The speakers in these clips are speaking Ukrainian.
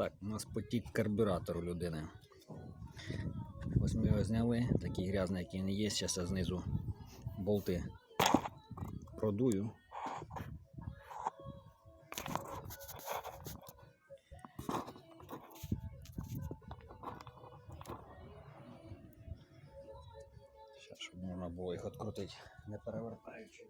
Так, у нас потік карбюратор у людини. Ось ми його зняли, такий грязний, який він є. Зараз я знизу болти продую. Зараз, щоб можна було їх відкрутити, не перевертаючи.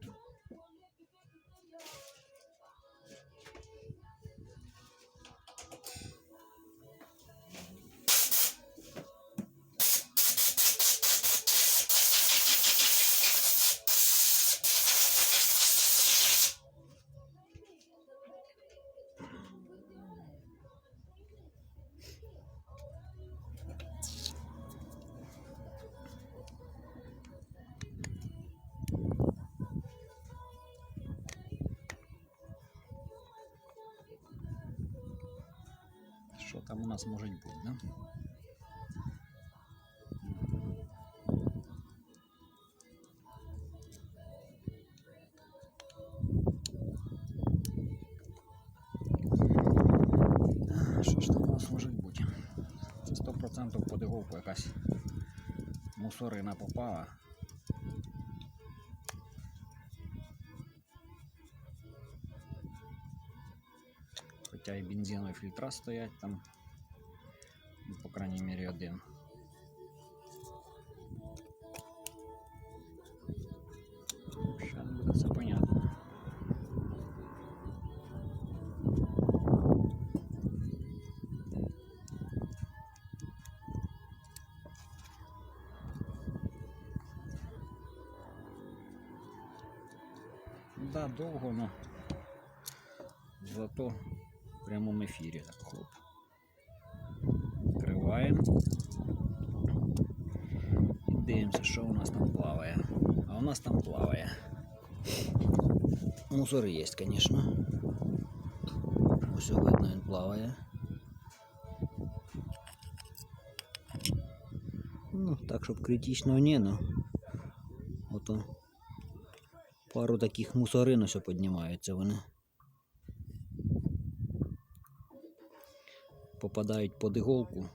Що там у нас може бути, да? Що ж там у нас може бути? Це 100% подиговку якась мусорина попала. Хоча і бензинові фільтра стоять там, ну, по крайній мірі один. Буде все понятно. Да, довго, но зато прямому ефірі так хлоп. Відкриваємо. І дивимося, що у нас там плаває. А у нас там плаває. Мусор є, звісно. Ось видно, він плаває. Ну, так, щоб критично не, ну. Ото пару таких мусорин ось піднімаються вони. Попадають під іголку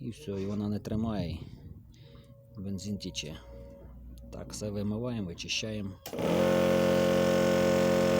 і все, і вона не тримає, бензин тече. Так, все вимиваємо, вичищаємо.